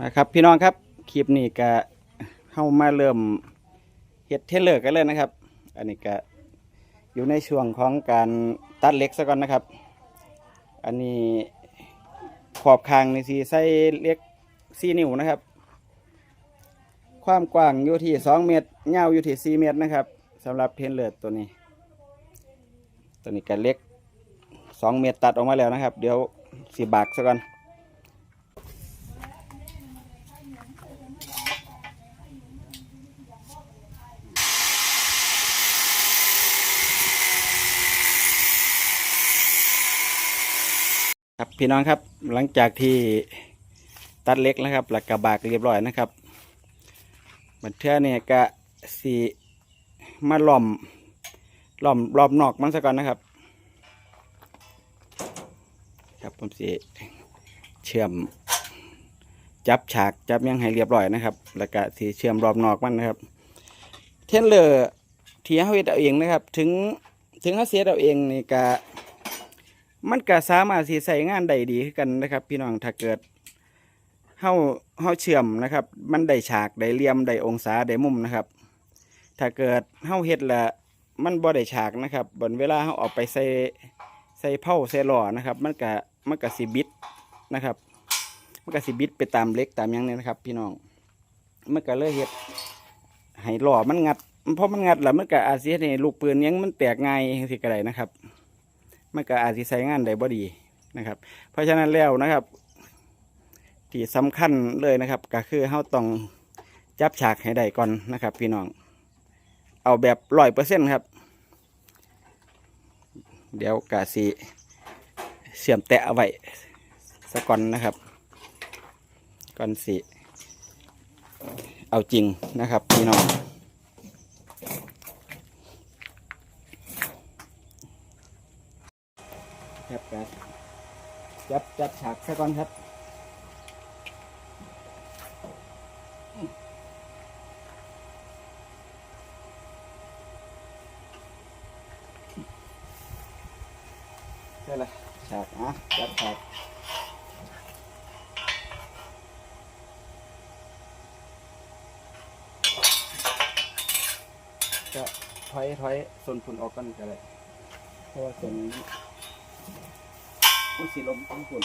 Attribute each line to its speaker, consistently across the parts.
Speaker 1: มาครับพี่น้องครับคลิปนี้ก็เข้ามาเริ่มเฮ็ดเทเลอร์กันเลยนะครับ อันนี้ก็อยู่ในช่วงของการตัดเล็กซะก่อนนะครับ อันนี้ขอบคางในี่สีใส่เล็กสี่นิ้วนะครับ ความกว้างอยู่ที่สองเมตรยาวอยู่ที่สี่เมตรนะครับสำหรับเทเลอร์ตัวนี้ ตัวนี้ก็เล็กสองเมตรตัดออกมาแล้วนะครับ เดี๋ยวสีบากซะก่อน พี่น้องครับหลังจากที่ตัดเล็กแล้วครับ หลักกระบากเรียบร้อยนะครับบันเทือเนี่ยก็สีมาหล่อมหล่อมรอบนอกมันซะก่อนนะครับ ครับผมสีเชื่อมจับฉากจับยังให้เรียบร้อยนะครับ แล้วก็สีเชื่อมรอบนอกมันนะครับ เทนเลอร์ที่เขาเฮ็ดเอาเองนะครับ ถึงถึงเขาเสียเอาเองนี่ก็ มันก็สามารถสิใส่งานได้ดีกันนะครับ พี่น้องถ้าเกิดเฮาเฮาเชื่อมนะครับ มันได้ฉากได้เหลี่ยมได้องศาได้มุมนะครับ ถ้าเกิดเฮาเฮ็ดละมันบ่ได้ฉากนะครับบนเวลาเฮาออกไปใส่ใส่เผาใส่หล่อนะครับ มันก็มันก็สิบิดนะครับ มันก็สิบิดไปตามเล็กตามยังเนี่ยนะครับ พี่น้องมันก็เลยเฮ็ดให้หล่อมันงัดเพราะมันงัดแล้วมันก็อาจสิเฮ็ดให้ลูกปืนยังมันแตกง่ายสิก็ได้นะครับ มันก็อาจจะใช้งานได้บ่ดีนะครับ เพราะฉะนั้นแล้วนะครับ ที่สำคัญเลยนะครับ ก็คือเฮาต้องจับฉากให้ได้ก่อนนะครับ พี่น้อง เอาแบบร้อยเปอร์เซ็นต์ครับ เดี๋ยวกาสีเสียมแตะเอาไว้สะก่อนนะครับ ก่อนสีเอาจริงนะครับ พี่น้อง ครับครับจับจับฉากซะก่อนครับได้ละฉากอะจับฉากก็ถอยถอยส่วนผุนออกกันก็เลยเพราะว่าส่วนนี้ มันสีลมทั้งคน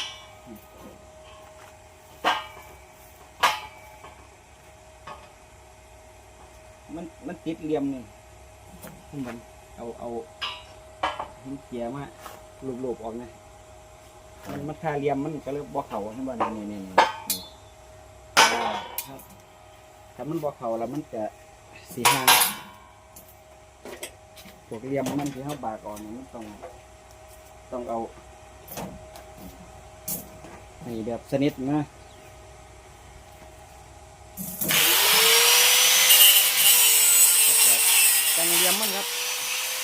Speaker 1: มันมันติดเหลี่ยมนี่มันเอาเอาหินเกียมาลูบๆออกนะมันมันคาเหลี่ยมมันก็เลยบ่เข่าใช่ไหมนี่นี่นี่นี่อ่าถ้ามันบ่เขาแล้วมันจะสีห้าพวกเหลี่ยมมันที่เขาบากออกนี่มันต้องต้องเอา นี่แบบสนิทนะจังเลียมมันครับ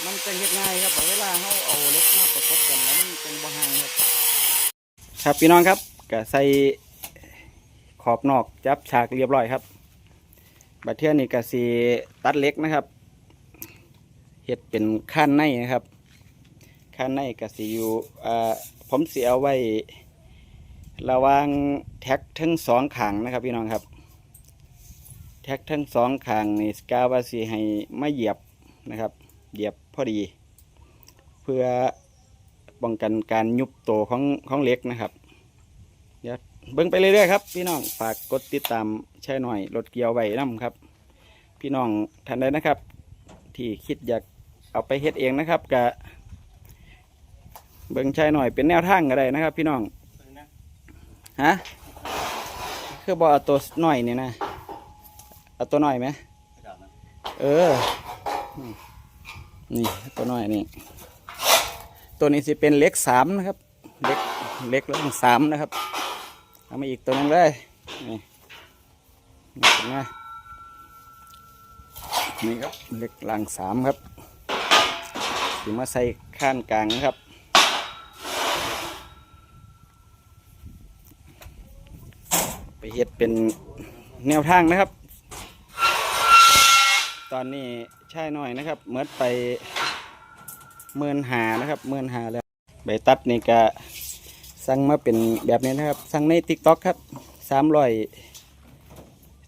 Speaker 1: มันจะเฮ็ดง่ายครับเวลาเขาเอาเล็กมาประกบกันแล้วมันเป็นบ่ห่างครับ ครับพี่น้องครับก็ใส่ขอบนอกจับฉากเรียบร้อยครับบัดเทื่อนี่ก็สีตัดเล็กนะครับเฮ็ดเป็นขั้นในนะครับข้างในก็สิอยู่อ่าผมเสิเอาไว้ ระวางแท็กทั้งสองขางนะครับพี่น้องครับ แท็กทั้งสองขางนี่กาวาสิให้ไม่เหยียบนะครับ เหยียบพอดี เพื่อป้องกันการยุบโตของของเล็กนะครับ เดี๋ยวเบิ่งไปเรื่อยๆครับพี่น้องฝากกดติดตามแช่หน่อยรถเกียวไว้น้ำครับ พี่น้องท่านใดนะครับ ที่คิดอยากเอาไปเฮ็ดเองนะครับกะเบิ่งใช่หน่อยเป็นแนวทางก็ได้นะครับ พี่น้อง ฮะ คือบอเอาตัวหน่อยนี่นะ เอาตัวหน่อยไหม เออ นี่ตัวหน่อยนี่ ตัวนี้สิเป็นเล็กสามนะครับ เล็ก เล็กแล้วสามนะครับ เอามาอีกตัวนึงเลย นี่นี่เห็นไหมนี่ครับ เล็กหลังสามครับถึงมาใส่ข้านกลางนะครับ ไป เฮ็ดเป็นแนวทางนะครับ ตอนนี้ใช่หน่อยนะครับเมื่อไปเมินหานะครับเมินหาแล้วใบตัดนี่ก็สั่งมาเป็นแบบนี้นะครับ สั่งในทิกต็อกครับสามร้อย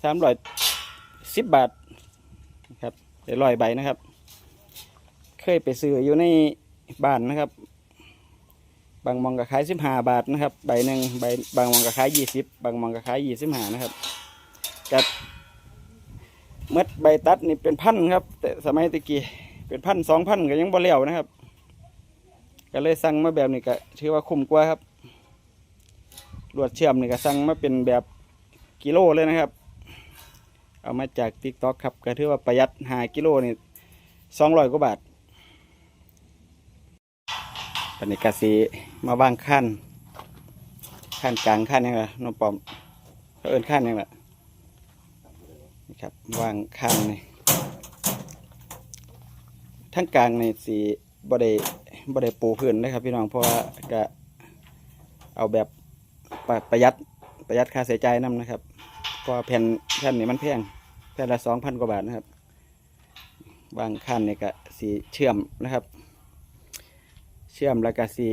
Speaker 1: สามร้อยสิบบาทนะครับได้ร้อยใบนะครับ เคยไปซื้ออยู่ในบ้านนะครับางมองก็ขายสิบห้าบาทนะครับ ใบหนึ่งใบบางมองก็ขายยี่สิบบางมองก็ขายยี่สิบห้านะครับกับเมื่อใบตัดนี่เป็นพันครับ แต่สมัยตะกี้เป็นพันสองพันก็ยังบ่เลี้ยวนะครับ ก็เลยสั่งมาแบบนี้ก็ถือว่าคุ้มกว่าครับลวดเชื่อมนี่ก็สั่งมาเป็นแบบกิโลเลยนะครับ เอามาจากติ๊กต็อกครับก็ถือว่าประหยัดหากิโลนี่สองร้อยกว่าบาท ปันนี้กสีมาวางขั้นขั้นกลางขั้นนี่แหละน้องปอมเขาเอินขั้นนี่แหละครับวางขั้นนี่ทั้งกลางในสีบไดบไดปูพื้นนะครับ พี่น้องเพราะว่าก็เอาแบบประประหยัดประหยัดค่าใช้จ่ายนํนะครับเพราะแผ่นแผ่นนี่มันแพงแผ่นละสองพันกว่าบาทนะครับวางขั้นนี่ก็สีเชื่อมนะครับ ชื่อมแล้วก็สี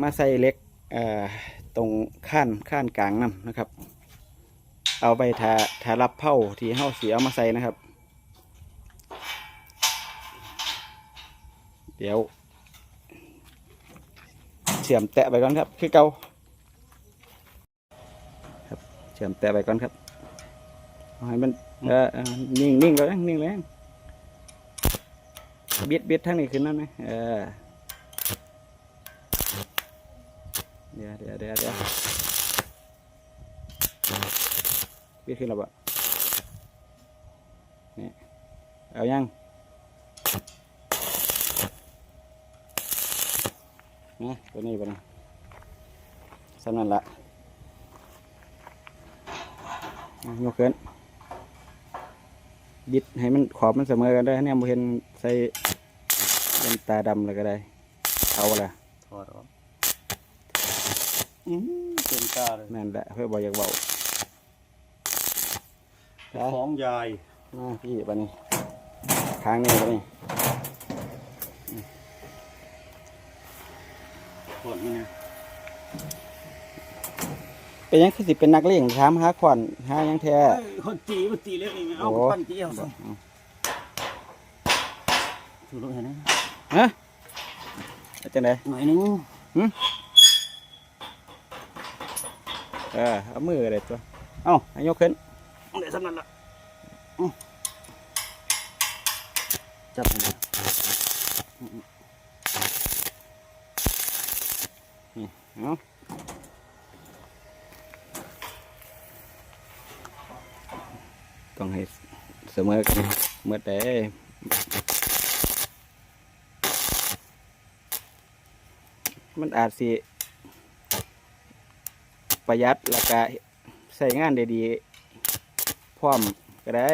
Speaker 1: มาใส่เล็กตรงข้านข้านกลางนํนนะครับ เอาไปทาทารับเผาที่เฮาสีเอามาใส่นะครับ เดี๋ยวเชื่อมแตะไปก่อนครับ คือเกาครับเชื่อมแตะไปก่อนครับให้มันเออนิ่งนิ่งแล้วนิ่งแล้วบิดบิดทั้งนี้ขึ้นนั่นไหมเออ ดี๋ยวเดี๋ยวเดี๋ยวเดี๋ยวบิดขึ้นแล้วบ่นี่เอายังนะตัวนี้บ่นะสำนั่นละยกขึ้นบิดให้มันขอบมันเสมอกันได้เนี่ยโมเห็นใส่เป็นตาดำเลยก็ได้ เอาละ
Speaker 2: ถอดออก อืมเต็มตาเลย
Speaker 1: นั่นแหละเพื่อบอกอยากเบาไป
Speaker 2: ของยาย
Speaker 1: มาพี่ปะนี่ค้างนี่ปะนี่
Speaker 2: ถอดนี่นะ
Speaker 1: เป็นหยังคือสิเป็นนักเลงถามหาขวัญหาหยังแท้
Speaker 2: เอ้ยคนตีมันตีเล็กนี่ไงเอา
Speaker 1: โอ้
Speaker 2: ปั้นตีเอาสิถูกลงเห็นไหม
Speaker 1: ฮะเอาจังได
Speaker 2: หน่อยนึง
Speaker 1: เออเอามือเลยตัว เอ้าให้ยกขึ้น
Speaker 2: เดี๋ยวสำนันละอืมจับให้นะ
Speaker 1: เอาต้องให้เสมอกันเมื่อแต่มันอาจสิ ประหยัดแล้วก็ใส่งานได้ดีพร้อมก็ได้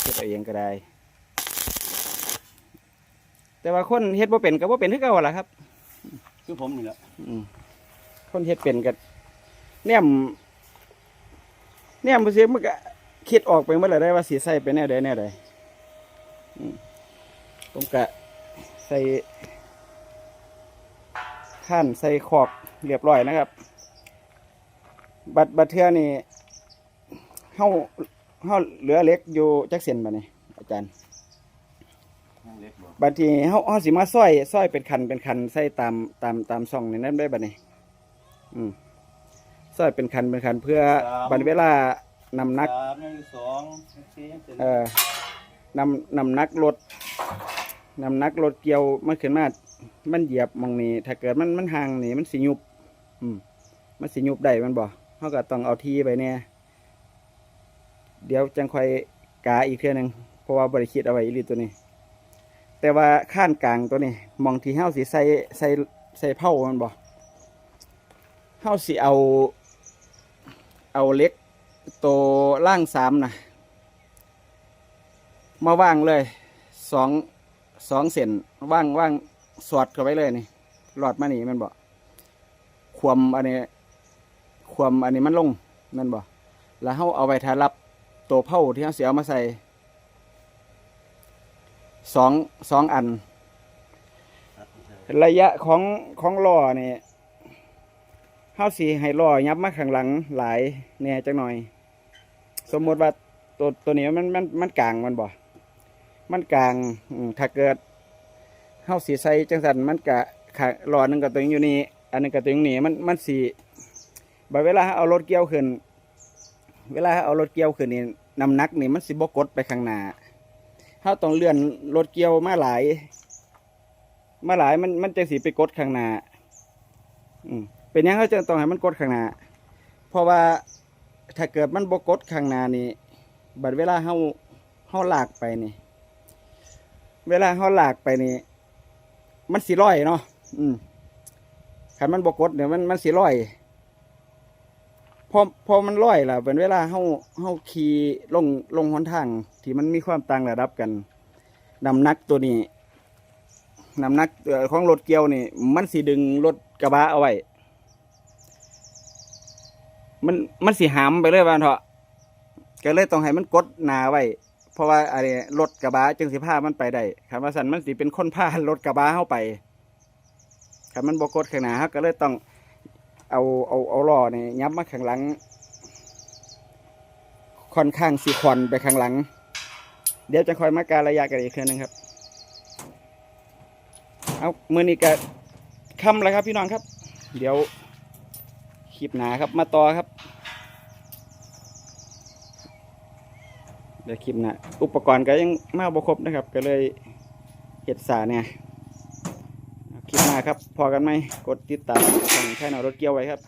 Speaker 1: เฮ็ดเอาเองก็ได้ แต่ว่าคนเฮ็ดบ่เป็นก็บ่เป็นคือเก่าล่ะครับ
Speaker 2: คือผมนี่แหละ
Speaker 1: อืมคนเฮ็ดเป็นกันแนมแนมบ่ซิมันก็คิดออกไปเมื่อไหร่ได้ว่าสิใส่ไปแนวใดแนวใดอืมผมก็ใส่ ข้านใส่ขอกเรียบร้อยนะครับ บัดบัดเทื่อนี่เฮาเฮาเหลือเหล็กอยู่จักเส้นบัดนี้อาจารย์
Speaker 2: ยังเล็กบ่
Speaker 1: บัดทีเฮาเฮาสิมาซอยซอยเป็นคันเป็นคันใส่ตามตามตามช่องนี่นั่นได้บัดนี้อืมซอยเป็นคันเป็นคันเพื่อบัดเวลานำหนัก
Speaker 2: สามหนึ่งสองสี่เจ็ด
Speaker 1: เอ่อนำนำหนักรถนำหนักรถเกี่ยวมันขึ้นมา มันเหยียบมองนี้ถ้าเกิดมันมันห่างนี่มันสิยุบ อืม มันสิยุบได้มันบ่เฮาก็ต้องเอาทีไปเนี่ยเดี๋ยวจังค่อยกาอีกเทื่อหนึงเพราะว่าบ่ได้คิดเอาไว้อีหลีตัวนี้ แต่ว่าข้านกลางตัวนี้มองที่เฮาสิใส่ใส่ใส่เผามันบ่เฮาสิเอา เอาเล็กตัวล่างสามนะมาว่างเลยสองสองเส้นว่างว่าง สอดเข้าไปเลยนี่หลอดมานี่มันบ่ควมอันนี้ควมอันนี้มันลงมันบ่แล้วเฮาเอาไว้ทารับตัวเผาที่เฮาเสิเอามาใส่สองสองอัน ระยะของของล้อเนี่เฮเฮาสิให้ล้อยับมาข้างหลังหลายแหน่จักหน่อย สมมติว่าตัวตัวนี้มันมันมันกลางมันบ่ มันกลางถ้าเกิด เฮาสิใส่จังซั่นมันกะขาลอหนึงกับตัวหนึงอยู่นี่อันหนึงกับตัวนึงนี่มันมันสิบัดเวลาเอารถเกี่ยวขึ้น เวลาเอารถเกี่ยวขึ้นนี่น้ำหนักนี่มันสิบกดไปข้างหน้าเฮาต้องเลื่อนรถเกี่ยวมาหลายมาหลายมันมันจะสิไปกดข้างหน้าอืมเป็นยังเขาจะต้องให้มันกดข้างหน้าเพราะว่าถ้าเกิดมันบกดข้างหน้านี่บัดเวลาเฮาเฮาลากไปนี่ เวลาเฮาลากไปนี่ มันสิร้อยเนาะอืมคันมันบกดเดี๋ยวมันมันสิร้อยพอพอมันร้อยล่ะเป็นเวลาเฮาเฮาขี่ลงลงหนทาง ที่มันมีความต่างระดับกันน้ำหนักตัวนี้น้ำหนักของรถเกียวนี่ มันสิดึงรถกระบะเอาไว้มันมันสิหามไปเลยว่าเถอะก็เลยต้องให้มันกดหนาไว้ เพราะว่าอะไรรถกระบะจึงสิพามันไปได้คำว่าสันมันสิเป็นคนพารถกระบะเข้าไปคำมันบกดข้างหน้าเราก็เลยต้องเอาเอาเอาล้อเนี่ยยับมาข้างหลัง ค่อนข้างสีควันไปข้างหลัง เดี๋ยวจะคอยมาการระยะกันอีกเทื่อนึงครับ เอามือนี้ก็ค่ำแล้วครับพี่น้องครับ เดี๋ยวคลิปหนาครับมาต่อครับ ดี๋ยวคลิปนะอุปกรณ์ก็ยังมาบ่ครบนะครับ ก็เลยเห็ดสาเนี่ยคลิปหน้าครับ พอกันไหมกดติดตามช่องแค่นรถเกี่ยวไว้ครับ